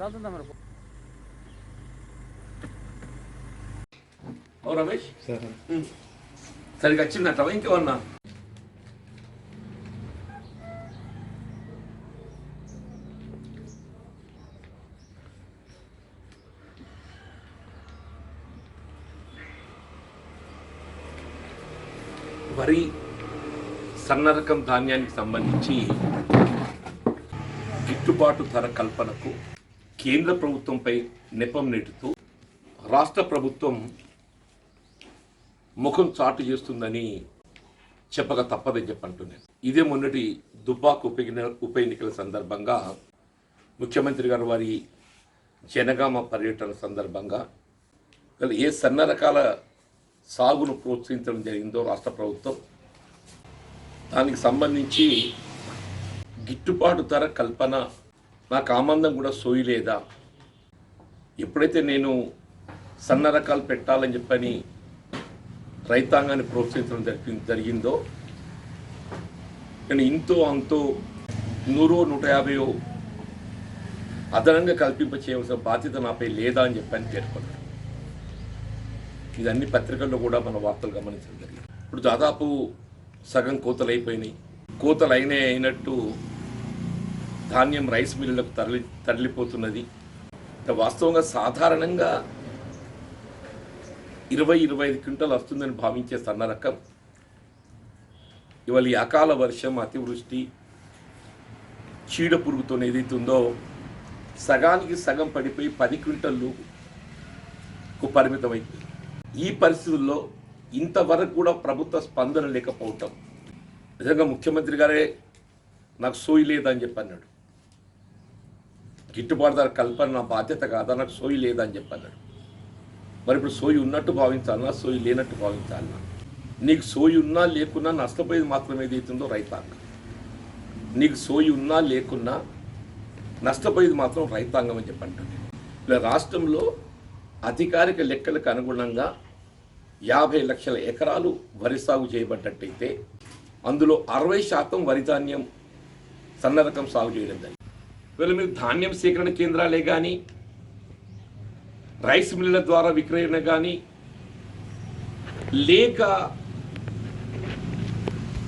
కాలుతుందా మరి. ఓ రమేష్. సరిగ్గా వచ్చిందట ఇంకేమన్నా? వరి సన్న రకం ధాన్యానికి సంబంధించి గిట్టుబాటు ధర కల్పనకు కేంద్ర ప్రభుత్వంపై నెపం నెట్టుతూ రాష్ట్ర ప్రభుత్వం ముఖం చాటు చేస్తుందని చెప్పక తప్పదని చెప్పంటున్నాను. ఇదే మొన్నటి దుబ్బాక్ ఉప ఉప ఎన్నికల సందర్భంగా ముఖ్యమంత్రి గారు వారి జనగామ పర్యటన సందర్భంగా ఏ సన్న రకాల సాగును ప్రోత్సహించడం జరిగిందో రాష్ట్ర ప్రభుత్వం దానికి సంబంధించి గిట్టుబాటు ధర కల్పన నాకు ఆమందం కూడా సోయలేదా ఎప్పుడైతే నేను సన్న రకాలు పెట్టాలని చెప్పని రైతాంగాన్ని ప్రోత్సహించడం జరిపి జరిగిందో నేను ఇంతో అంతో నూరో నూట యాభైయో అదనంగా కల్పింప చేయవలసిన బాధ్యత నాపై లేదా అని చెప్పని పేర్కొన్నాడు ఇది అన్ని పత్రికల్లో కూడా మన వార్తలు గమనించడం జరిగింది. ఇప్పుడు దాదాపు సగం కోతలు అయిపోయినాయి కోతలు అయినాయి అయినట్టు ధాన్యం రైస్ మిల్లులకు తరలి తరలిపోతున్నది. వాస్తవంగా సాధారణంగా ఇరవై ఇరవై ఐదు క్వింటల్ వస్తుందని భావించే సన్న రకం. ఇవాళ ఈ అకాల వర్షం అతివృష్టి చీడ పురుగుతో ఏదైతే ఉందో సగానికి సగం పడిపోయి పది క్వింటల్లు పరిమితం ఈ పరిస్థితుల్లో ఇంతవరకు కూడా ప్రభుత్వ స్పందన లేకపోవటం. నిజంగా ముఖ్యమంత్రి గారే నాకు సోయి లేదని చెప్పి అన్నాడు గిట్టుబాటు ధర కల్పన నా బాధ్యత కాదా నాకు సోయి లేదని చెప్పి మరి ఇప్పుడు సోయి ఉన్నట్టు భావించాలన్నా సోయి లేనట్టు భావించాలన్నా నీకు సోయి ఉన్నా లేకున్నా నష్టపోయేది మాత్రం ఏదైతుందో రైతాంగం నీకు సోయి ఉన్నా లేకున్నా నష్టపోయేది మాత్రం రైతాంగం అని చెప్పంటుంది. ఇలా రాష్ట్రంలో అధికారిక లెక్కలకు అనుగుణంగా యాభై లక్షల ఎకరాలు వరి సాగు చేయబడ్డట్టయితే అందులో అరవై శాతం వరి ధాన్యం సన్న రకం సాగు చేయడం జరిగింది. వీళ్ళ మీరు ధాన్యం సేకరణ కేంద్రాలే కానీ రైస్ మిల్లుల ద్వారా విక్రయణ కానీ లేక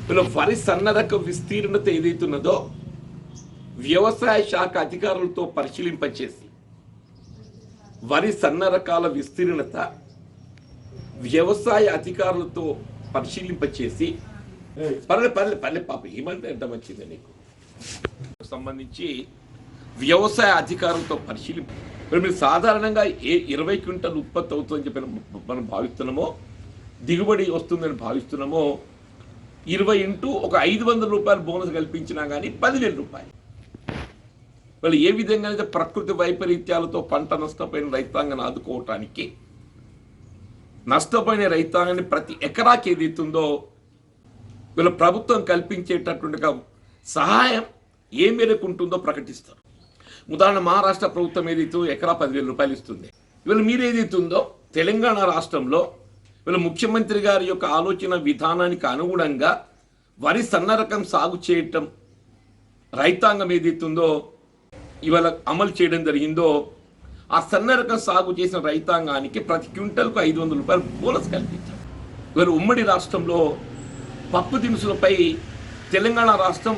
వీళ్ళ వరి సన్న రకం విస్తీర్ణత ఏదైతున్నదో వ్యవసాయ శాఖ అధికారులతో పరిశీలింపచేసి వరి సన్న రకాల విస్తీర్ణత వ్యవసాయ అధికారులతో పరిశీలింపచేసి పర్లే పర్లే పర్లే పాప ఏమంటే ఎంత మంచిది నీకు. సంబంధించి వ్యవసాయ అధికారులతో పరిశీలింపు మరి మీరు సాధారణంగా ఏ ఇరవై క్వింటల్ ఉత్పత్తి అవుతుందని చెప్పి మనం భావిస్తున్నామో దిగుబడి వస్తుందని భావిస్తున్నామో ఇరవై ఇంటూ ఒక ఐదు వందల రూపాయలు బోనస్ కల్పించినా కానీ పదివేల రూపాయలు. వాళ్ళు ఏ విధంగా అయితే ప్రకృతి వైపరీత్యాలతో పంట నష్టపోయిన రైతాంగాన్ని ఆదుకోవటానికి నష్టపోయిన రైతాంగాన్ని ప్రతి ఎకరాకి ఏదైతుందో వీళ్ళ ప్రభుత్వం కల్పించేటటువంటి సహాయం ఏ మేరకు ఉంటుందో ప్రకటిస్తారు. ఉదాహరణ మహారాష్ట్ర ప్రభుత్వం ఏదైతే ఎకరా పదివేల రూపాయలు ఇస్తుంది ఇవాళ మీరు ఏదైతే ఉందో తెలంగాణ రాష్ట్రంలో వీళ్ళ ముఖ్యమంత్రి గారి యొక్క ఆలోచన విధానానికి అనుగుణంగా వరి సన్న రకం సాగు చేయటం రైతాంగం ఏదైతుందో ఇవాళ అమలు చేయడం జరిగిందో ఆ సన్న రకం సాగు చేసిన రైతాంగానికి ప్రతి క్వింటల్కు ఐదు వందల రూపాయలు బోనస్ కల్పించారు. ఇవాళ ఉమ్మడి రాష్ట్రంలో పప్పు దినుసులపై తెలంగాణ రాష్ట్రం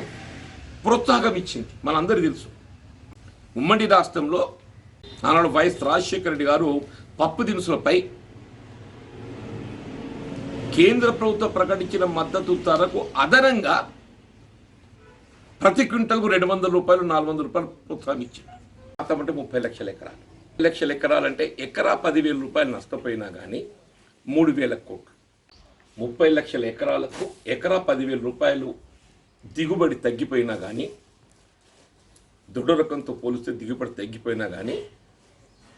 ప్రోత్సాహం ఇచ్చింది. మనందరికీ తెలుసు. ఉమ్మడి రాష్ట్రంలో ఆనాడు వైఎస్ రాజశేఖర రెడ్డి గారు పప్పు దినుసులపై కేంద్ర ప్రభుత్వం ప్రకటించిన మద్దతు ధరకు అదనంగా ప్రతి క్వింటల్కు రెండు వందల రూపాయలు నాలుగు వందల రూపాయలు ప్రోత్సాహం ఇచ్చింది మొత్తం అంటే ముప్పై లక్షల ఎకరాలు. లక్షల ఎకరాలంటే ఎకరా పదివేల రూపాయలు నష్టపోయినా కానీ మూడు వేల కోట్లు. ముప్పై లక్షల ఎకరాలకు ఎకరా పదివేల రూపాయలు దిగుబడి తగ్గిపోయినా కానీ దొడ్డు రకంతో పోలిస్తే దిగుబడి తగ్గిపోయినా కానీ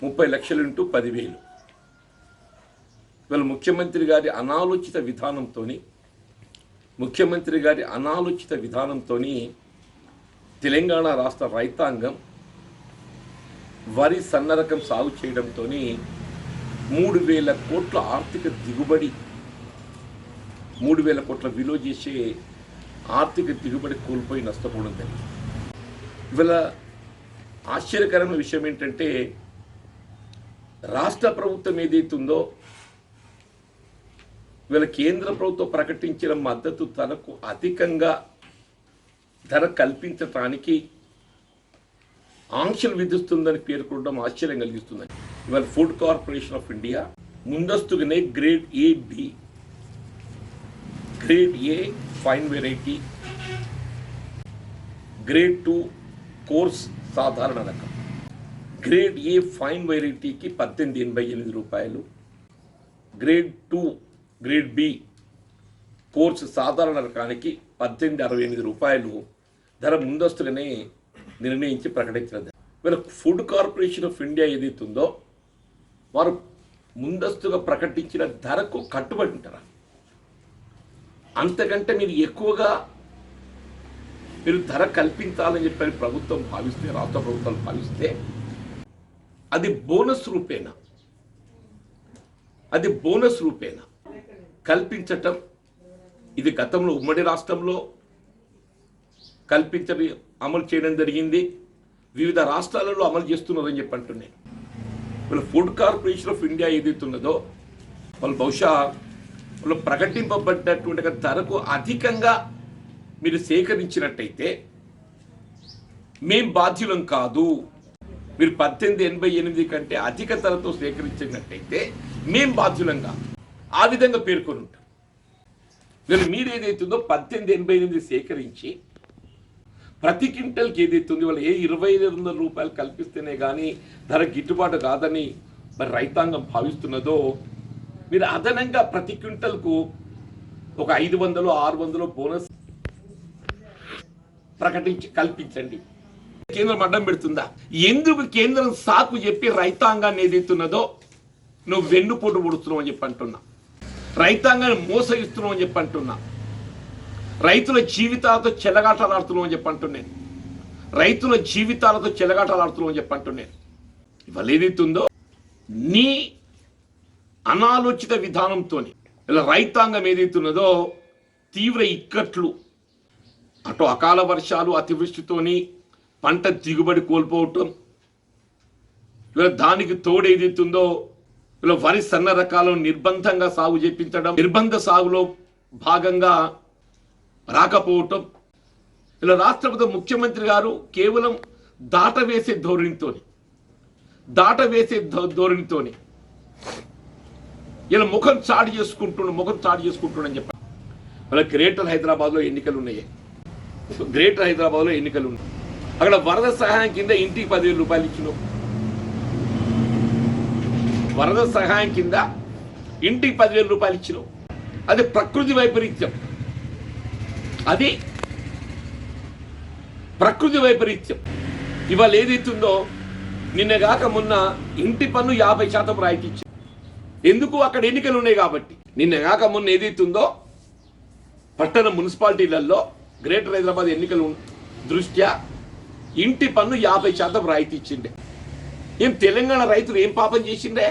ముప్పై లక్షలు ఇంటూ పదివేలు. ఇవాళ ముఖ్యమంత్రి గారి అనాలోచిత విధానంతో ముఖ్యమంత్రి గారి అనాలోచిత విధానంతో తెలంగాణ రాష్ట్ర రైతాంగం వరి సన్న రకం సాగు చేయడంతో మూడు వేల కోట్ల ఆర్థిక దిగుబడి మూడు వేల కోట్ల విలువ చేసే ఆర్థిక దిగుబడి కోల్పోయి నష్టపోవడం జరిగింది. ఇవాళ ఆశ్చర్యకరమైన విషయం ఏంటంటే రాష్ట్ర ప్రభుత్వం ఏదైతుందో వీళ్ళ కేంద్ర ప్రభుత్వం ప్రకటించిన మద్దతు ధరకు అధికంగా ధర కల్పించటానికి ఆంక్షలు విధిస్తుందని పేర్కొనడం ఆశ్చర్యం కలిగిస్తుంది. ఇవాళ ఫుడ్ కార్పొరేషన్ ఆఫ్ ఇండియా ముందస్తుగానే grade A B grade A fine variety grade two coarse సాధారణ రకం. గ్రేడ్ ఏ ఫైన్ వెరైటీకి పద్దెనిమిది ఎనభై ఎనిమిది రూపాయలు. Grade two grade B coarse సాధారణ రకానికి పద్దెనిమిది అరవై ఎనిమిది రూపాయలు. ధర ముందస్తుగానే నిర్ణయించి ప్రకటించినది. వీళ్ళ ఫుడ్ కార్పొరేషన్ ఆఫ్ ఇండియా ఏదైతే ఉందో వారు ముందస్తుగా ప్రకటించిన ధరకు కట్టుబడి ఉంటారా? అంతకంటే మీరు ఎక్కువగా మీరు ధర కల్పించాలని చెప్పి ప్రభుత్వం భావిస్తే రాష్ట్ర ప్రభుత్వాలు భావిస్తే అది బోనస్ రూపేణ అది బోనస్ రూపేణ కల్పించటం ఇది గతంలో ఉమ్మడి రాష్ట్రంలో కల్పించడం అమలు చేయడం జరిగింది. వివిధ రాష్ట్రాలలో అమలు చేస్తున్నారని చెప్పి అంటున్నాను వీళ్ళ ఫుడ్ కార్పొరేషన్ ఆఫ్ ఇండియా ఏదైతే ఉన్నదో వాళ్ళు బహుశా వాళ్ళు ప్రకటింపబడ్డటువంటి ధరకు అధికంగా మీరు సేకరించినట్టయితే మేం బాధ్యులం కాదు. మీరు పద్దెనిమిది ఎనభై ఎనిమిది కంటే అధిక ధరతో సేకరించినట్టయితే మేం బాధ్యులం కాదు. ఆ విధంగా పేర్కొని ఉంటాం. మీరు మీరు ఏదైతుందో పద్దెనిమిది ఎనభై ఎనిమిది సేకరించి ప్రతి క్వింటల్కి ఏదైతుంది వాళ్ళు ఏ ఇరవై ఐదు వందల రూపాయలు కల్పిస్తేనే కానీ ధర గిట్టుబాటు కాదని మరి రైతాంగం భావిస్తున్నదో మీరు అదనంగా ప్రతి క్వింటల్కు ఒక ఐదు వందలు ఆరు వందలు బోనస్ ప్రకటించి కల్పించండి. కేంద్రం అడ్డం పెడుతుందా? ఎందుకు కేంద్రం సాకు చెప్పి రైతాంగాన్ని ఏదైతున్నదో నువ్వు వెన్నుపోటు పొడుస్తున్నావు అని చెప్పి అంటున్నా. రైతాంగాన్ని మోసగిస్తున్నావు అని చెప్పి అంటున్నా. రైతుల జీవితాలతో చెలగాటలాడుతున్నావు అని చెప్పి అంటున్నాను రైతుల జీవితాలతో చెలగాటలాడుతున్నావు అని చెప్పి అంటున్నాను ఇవాళ ఏదైతుందో నీ అనాలోచిత విధానంతో ఇలా రైతాంగం ఏదైతున్నదో తీవ్ర ఇక్కట్లు అటు అకాల వర్షాలు అతివృష్టితోని పంట దిగుబడి కోల్పోవటం ఇలా దానికి తోడు ఏదైతుందో ఇలా వరి సన్న రకాలను నిర్బంధంగా సాగు చేపించడం నిర్బంధ సాగులో భాగంగా రాకపోవటం. ఇలా రాష్ట్రపతి ముఖ్యమంత్రి గారు కేవలం దాట వేసే ధోరణితోని దాట వేసే ధోరణితోని ఇలా ముఖం చాటు చేసుకుంటుండు ముఖం చాటు చేసుకుంటుండని చెప్పారు. మన గ్రేటర్ హైదరాబాద్లో ఎన్నికలు ఉన్నాయి. గ్రేటర్ హైదరాబాద్లో ఎన్నికలు ఉన్నాయి. అక్కడ వరద సహాయం కింద ఇంటికి పదివేల రూపాయలు ఇచ్చినాం. వరద సహాయం కింద ఇంటికి పదివేల రూపాయలు ఇచ్చినాం. అది ప్రకృతి వైపరీత్యం. అది ప్రకృతి వైపరీత్యం. ఇవాళ ఏదైతుందో నిన్న కాక మొన్న ఇంటి పన్ను యాభై శాతం రాయితీ ఇచ్చింది ఎందుకు అక్కడ ఎన్నికలు ఉన్నాయి కాబట్టి? నిన్న కాక మొన్న ఏదైతుందో పట్టణ మున్సిపాలిటీలలో గ్రేటర్ హైదరాబాద్ ఎన్నికలు దృష్ట్యా ఇంటి పన్ను యాభై శాతం రాయితీ ఇచ్చిండే. ఏం తెలంగాణ రైతులు ఏం పాపం చేసిండే?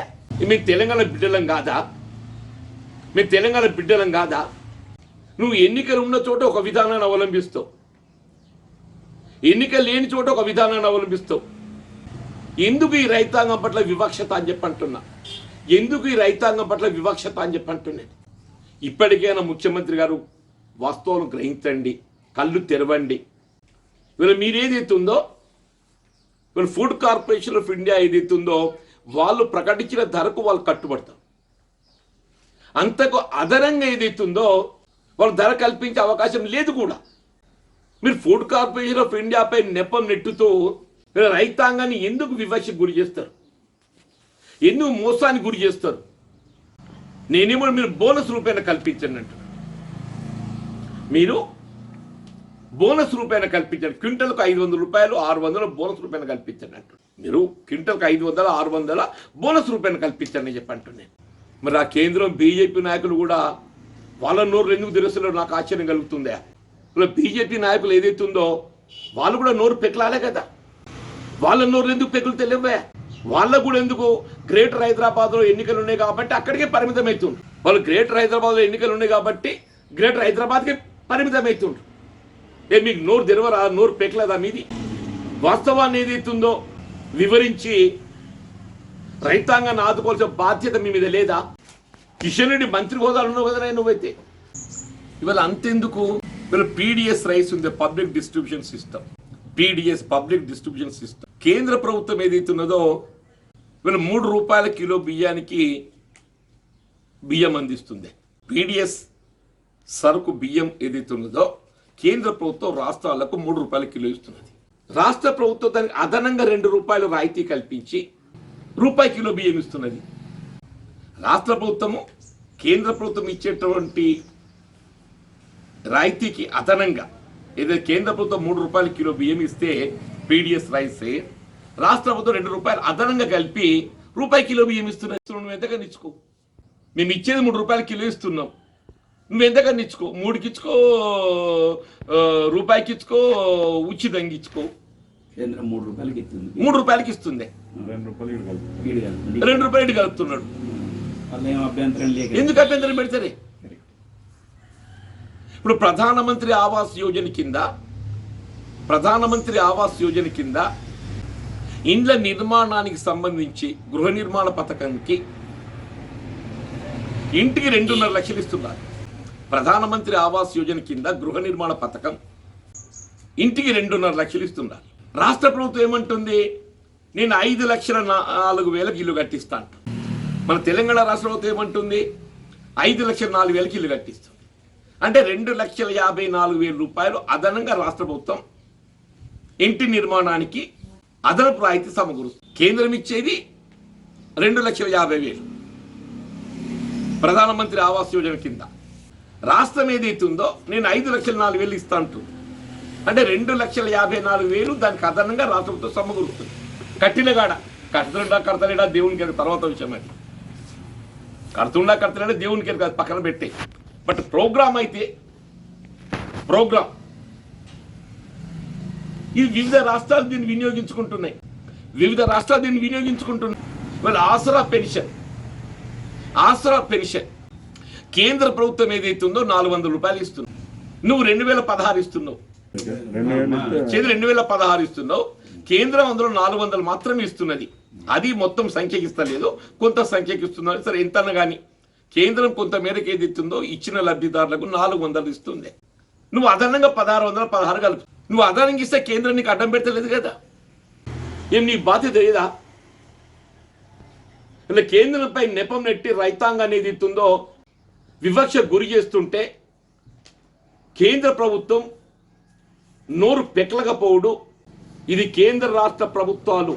మేము తెలంగాణ బిడ్డలం కాదా? మేము తెలంగాణ బిడ్డలం కాదా? నువ్వు ఎన్నికలు ఉన్న చోట ఒక విధానాన్ని అవలంబిస్తావు. ఎన్నిక లేని చోట ఒక విధానాన్ని అవలంబిస్తావు. ఎందుకు ఈ రైతాంగం పట్ల వివక్షత అని చెప్పి అంటున్నా? ఎందుకు ఈ రైతాంగం పట్ల వివక్షత అని చెప్పి అంటున్నాను ఇప్పటికైనా ముఖ్యమంత్రి గారు వాస్తవం గ్రహించండి. కళ్ళు తెరవండి. వీళ్ళు మీరేదైతే ఉందో వీళ్ళు ఫుడ్ కార్పొరేషన్ ఆఫ్ ఇండియా ఏదైతే ఉందో వాళ్ళు ప్రకటించిన ధరకు వాళ్ళు కట్టుబడతారు. అంతకు అదనంగా ఏదైతే ఉందో వాళ్ళు ధర కల్పించే అవకాశం లేదు కూడా. మీరు ఫుడ్ కార్పొరేషన్ ఆఫ్ ఇండియాపై నెపం నెట్టుతూ మీరు రైతాంగాన్ని ఎందుకు వివక్షకు గురి చేస్తారు? ఎందుకు మోసానికి గురి చేస్తారు? నేనేమో మీరు బోనస్ రూపేణ కల్పించండి అంటున్నాను మీరు బోనస్ రూపాయన కల్పించండి క్వింటల్కు ఐదు వందల రూపాయలు ఆరు వందలు బోనస్ రూపాయన కల్పించండి అంటు మీరు క్వింటల్కి ఐదు వందల ఆరు వందల బోనస్ రూపాయన కల్పించండి అని చెప్పి మరి ఆ కేంద్రం బీజేపీ నాయకులు కూడా వాళ్ళ నోరు ఎందుకు తెరుస్తున్నారు నాకు ఆశ్చర్యం కలుగుతుందా? ఇప్పుడు బీజేపీ నాయకులు ఏదైతే ఉందో వాళ్ళు కూడా నోరు పెక్కలాలే కదా. వాళ్ళ నోరు ఎందుకు పెక్కులు తెలియవే వాళ్ళకు కూడా ఎందుకు గ్రేటర్ హైదరాబాద్లో ఎన్నికలు ఉన్నాయి కాబట్టి అక్కడికే పరిమితం అవుతుండ్రు వాళ్ళు గ్రేటర్ హైదరాబాద్లో ఎన్నికలు ఉన్నాయి కాబట్టి గ్రేటర్ హైదరాబాద్కి పరిమితం అవుతుండ్రు ఏ మీకు నోరు తెరవరా? నోరు పెక్కలేదా మీది? వాస్తవాన్ని ఏదైతుందో వివరించి రైతాంగాన్ని ఆదుకోవాల్సిన బాధ్యత మీ మీద లేదా? కిషన్ రెడ్డి మంత్రి హోదాలు ఉన్నావు కదా నువ్వైతే. ఇవాళ అంతెందుకు? ఇవాళ పీడిఎస్ రైస్ ఉంది public distribution system. PDS public distribution system. కేంద్ర ప్రభుత్వం ఏదైతే ఉన్నదో ఇవాళ మూడు రూపాయల కిలో బియ్యానికి బియ్యం అందిస్తుంది. పీడిఎస్ సరుకు బియ్యం ఏదైతే ఉన్నదో కేంద్ర ప్రభుత్వం రాష్ట్రాలకు మూడు రూపాయల కిలో ఇస్తున్నది. రాష్ట్ర ప్రభుత్వం దానికి అదనంగా రెండు రూపాయలు రాయితీ కల్పించి రూపాయి కిలో బియ్యం ఇస్తున్నది. రాష్ట్ర ప్రభుత్వము కేంద్ర ప్రభుత్వం ఇచ్చేటువంటి రాయితీకి అదనంగా ఏదైతే కేంద్ర ప్రభుత్వం మూడు రూపాయల కిలో బియ్యం ఇస్తే పీడిఎస్ రైస్ రాష్ట్ర ప్రభుత్వం రెండు రూపాయలు అదనంగా కలిపి రూపాయి కిలో బియ్యం ఇస్తున్నా నువ్వు ఎంతగా ఇచ్చుకో. మేము ఇచ్చేది మూడు రూపాయల కిలో ఇస్తున్నాం. నువ్వు ఎంతకన్నా ఇచ్చుకో మూడుకి ఇచ్చుకో రూపాయికి ఇచ్చుకో ఉచితంగా ఇచ్చుకో కేంద్రం మూడు రూపాయలకి ఇస్తుంది మూడు రూపాయలకి ఇస్తుంది రెండు రూపాయలు రూపాయలు కలుపుతున్నాడు. ఎందుకు అభ్యంతరం పెడతారే? ఇప్పుడు ప్రధానమంత్రి ఆవాస్ యోజన కింద ప్రధానమంత్రి ఆవాస్ యోజన కింద ఇండ్ల నిర్మాణానికి సంబంధించి గృహ నిర్మాణ పథకానికి ఇంటికి రెండున్నర లక్షలు ఇస్తున్నారు ప్రధానమంత్రి ఆవాస్ యోజన కింద గృహ నిర్మాణ పథకం ఇంటికి రెండున్నర లక్షలు ఇస్తున్నారు. రాష్ట్ర ప్రభుత్వం ఏమంటుంది? నేను ఐదు లక్షల నాలుగు వేలకు ఇల్లు కట్టిస్తా మన తెలంగాణ రాష్ట్ర ప్రభుత్వం ఏమంటుంది? ఐదు లక్షల నాలుగు వేలకి ఇల్లు కట్టిస్తుంది అంటే రెండు లక్షల యాభై నాలుగు వేల రూపాయలు అదనంగా రాష్ట్ర ప్రభుత్వం ఇంటి నిర్మాణానికి అదనపు రాయితీ సమకూరుస్తుంది. కేంద్రం ఇచ్చేది రెండు లక్షల యాభై వేలు. ప్రధానమంత్రి ఆవాస్ యోజన కింద. రాష్ట్రం ఏదైతే ఉందో నేను ఐదు లక్షల నాలుగు వేలు ఇస్తా అంటే. రెండు లక్షల యాభై నాలుగు వేలు దానికి అదనంగా రాష్ట్ర ప్రభుత్వం సమకూరుస్తుంది కట్టిన గాడ కడుతుండా కడతలేడా దేవునికి ఎరుక తర్వాత విషయం అది. కడుతుండా కడతలేడా దేవునికి ఎరుక అది పక్కన పెట్టే. బట్ ప్రోగ్రామ్ అయితే ప్రోగ్రామ్. ఇది వివిధ రాష్ట్రాలు దీన్ని వినియోగించుకుంటున్నాయి. వివిధ రాష్ట్రాలు దీన్ని వినియోగించుకుంటున్నాయి. వాళ్ళ ఆసరా పెన్షన్. ఆసరా పెన్షన్. కేంద్ర ప్రభుత్వం ఏదైతే ఉందో నాలుగు వందల రూపాయలు ఇస్తుంది. నువ్వు రెండు వేల పదహారు ఇస్తున్నావు. రెండు చేతి రెండు వేల పదహారు ఇస్తున్నావు. కేంద్రం అందులో నాలుగు వందలు మాత్రమే ఇస్తున్నది. అది మొత్తం సంఖ్యకి ఇస్తలేదు. కొంత సంఖ్యకి ఇస్తున్నారు. సరే ఎంత కానీ కేంద్రం కొంత మేరకు ఏది ఇస్తుందో ఇచ్చిన లబ్ధిదారులకు నాలుగు వందలు ఇస్తుంది. నువ్వు అదనంగా పదహారు వందల పదహారు కలుపు. నువ్వు అదనంగా ఇస్తే కేంద్రం నీకు అడ్డం పెట్టలేదు కదా? ఏం నీ బాధ్యత లేదా? ఇలా కేంద్రంపై నెపం నెట్టి రైతాంగం ఏది ఇస్తుందో వివక్ష గురి చేస్తుంటే కేంద్ర ప్రభుత్వం నోరు పెట్లకపోవుడు ఇది కేంద్ర రాష్ట్ర ప్రభుత్వాలు.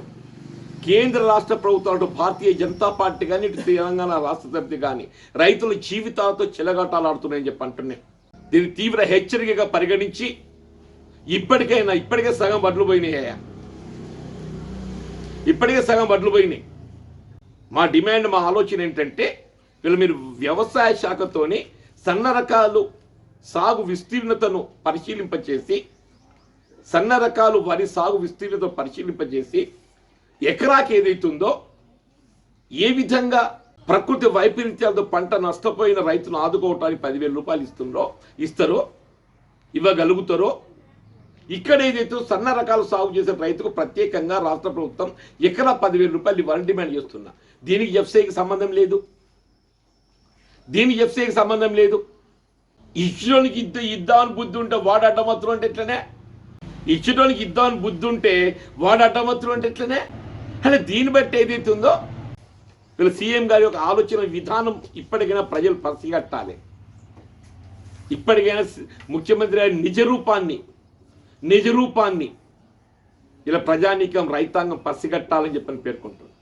కేంద్ర రాష్ట్ర ప్రభుత్వాలు భారతీయ జనతా పార్టీ కానీ ఇటు తెలంగాణ రాష్ట్ర సమితి కానీ రైతుల జీవితాలతో చెలగాటాలాడుతున్నాయని చెప్పి అంటున్నాయి. దీన్ని తీవ్ర హెచ్చరికగా పరిగణించి ఇప్పటికైనా ఇప్పటికే సగం బడ్లు పోయినాయ్యా ఇప్పటికే సగం బడ్లు పోయినాయి. మా డిమాండ్ మా ఆలోచన ఏంటంటే వీళ్ళు మీరు వ్యవసాయ శాఖతోని సన్న రకాలు సాగు విస్తీర్ణతను పరిశీలింపచేసి సన్న రకాలు వరి సాగు విస్తీర్ణత పరిశీలింపజేసి ఎకరాకి ఏదైతుందో ఏ విధంగా ప్రకృతి వైపరీత్యాలతో పంట నష్టపోయిన రైతును ఆదుకోవటానికి పదివేల రూపాయలు ఇస్తుందో ఇస్తారో ఇవ్వగలుగుతారో ఇక్కడ ఏదైతే సన్న రకాలు సాగు చేసే రైతుకు ప్రత్యేకంగా రాష్ట్ర ప్రభుత్వం ఎకరా పదివేల రూపాయలు ఇవ్వాలని డిమాండ్ చేస్తున్నా. దీనికి ఎఫ్సీఐకి సంబంధం లేదు. దీనికి ఎఫ్సీఐకి సంబంధం లేదు? ఇచ్చినోనికి ఇద్ద ఇద్దామని బుద్ధి ఉంటే వాడు అడ్డమత్తులు అంటే ఎట్లనే? ఇచ్చినోనికి ఇద్దామని బుద్ధి ఉంటే వాడు అడ్డమత్తులు అంటే ఎట్లనే? అంటే దీన్ని బట్టి ఏదైతే ఉందో వీళ్ళ సీఎం గారి యొక్క ఆలోచన విధానం ఇప్పటికైనా ప్రజలు పసిగట్టాలి ఇప్పటికైనా ముఖ్యమంత్రి గారి నిజ రూపాన్ని ఇలా ప్రజానీకం రైతాంగం పసిగట్టాలని చెప్పని పేర్కొంటున్నారు.